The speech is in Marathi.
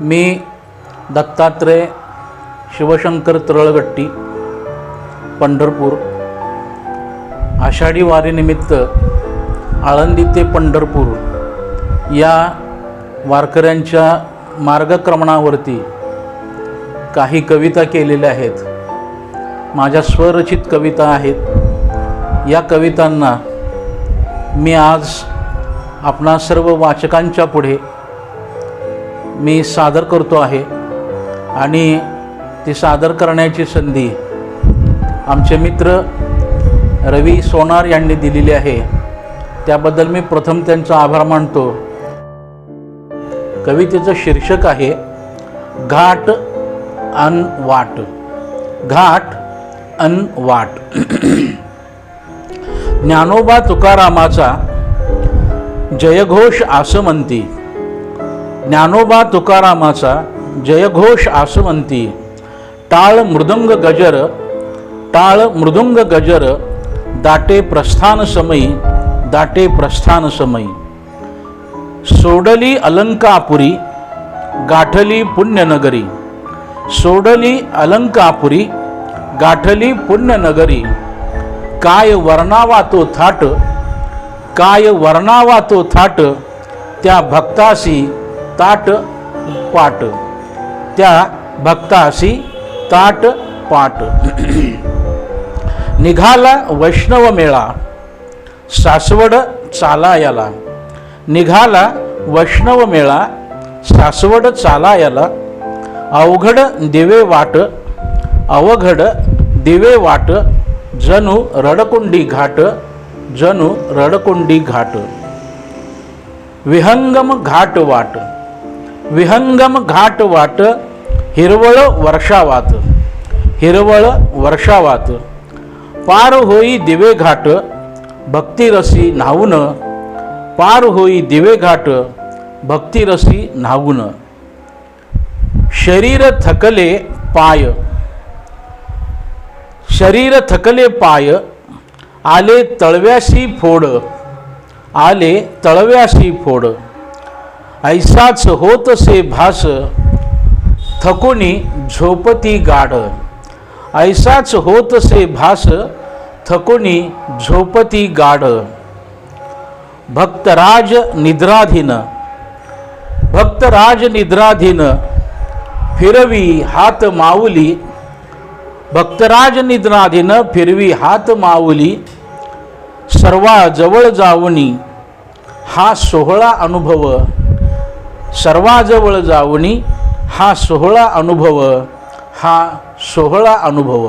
मी दत्तात्रय शिवशंकर तरळगट्टी पंढरपूर. आषाढी वारीनिमित्त आळंदी ते पंढरपूर या वारकऱ्यांच्या मार्गक्रमणावरती काही कविता केलेल्या आहेत. माझ्या स्वरचित कविता आहेत. या कवितांना मी आज आपणा सर्व वाचकांच्या पुढे मी सादर करतो आहे आणि ती सादर करण्याची संधी आमचे मित्र रवी सोनार यांनी दिलेली आहे. त्याबद्दल मी प्रथम त्यांचा आभार मानतो. कवितेचं शीर्षक आहे घाट अन वाट. घाट अन वाट. ज्ञानोबा तुकारामाचा जयघोष आसमंती ज्ञानोबा तुकारामाचा जयघोष आसवंती टाळ मृदंग गजर टाळ मृदुंग गजर दाटे प्रस्थान समयी दाटे प्रस्थान समयी. सोडली अलंकापुरी गाठली पुण्यनगरी. सोडली अलंकापुरी गाठली पुण्यनगरी. काय वर्णावा तो थाट काय वर्णावा तो थाट त्या भक्तासी ताट पाट. त्या भक्तासी ताट पाट. निघाला वैष्णव मेळा. सासवड चालायाला. निघाला वैष्णव मेळा सासवड चालायाला. अवघड दिवे वाट अवघड दिवे वाट जणू रडकुंडी घाट जणू रडकुंडी घाट. विहंगम घाट वाट. विहंगम घाट वाट हिरवळ वर्षावात. हिरवळ वर्षावात. पार होई दिवे घाट भक्तिरसी न्हावून पार होई दिवे घाट भक्तिरसी न्हावून शरीर थकले पाय. शरीर थकले पाय. आले तळव्याशी फोड. आले तळव्याशी फोड. ऐसाच होत से भास थकुनी झोपती गाढ. ऐसाच होत से भास थकुनी झोपती गाढ. भक्तराज निद्राधीन भक्तराज निद्राधीन फिरवी हात माऊली. भक्तराज निद्राधीन फिरवी हात माऊली. सर्वा जवळ जावणी हा सोहळा अनुभव. सर्वाजवळ जावणी हा सोहळा अनुभव हा सोहळा अनुभव.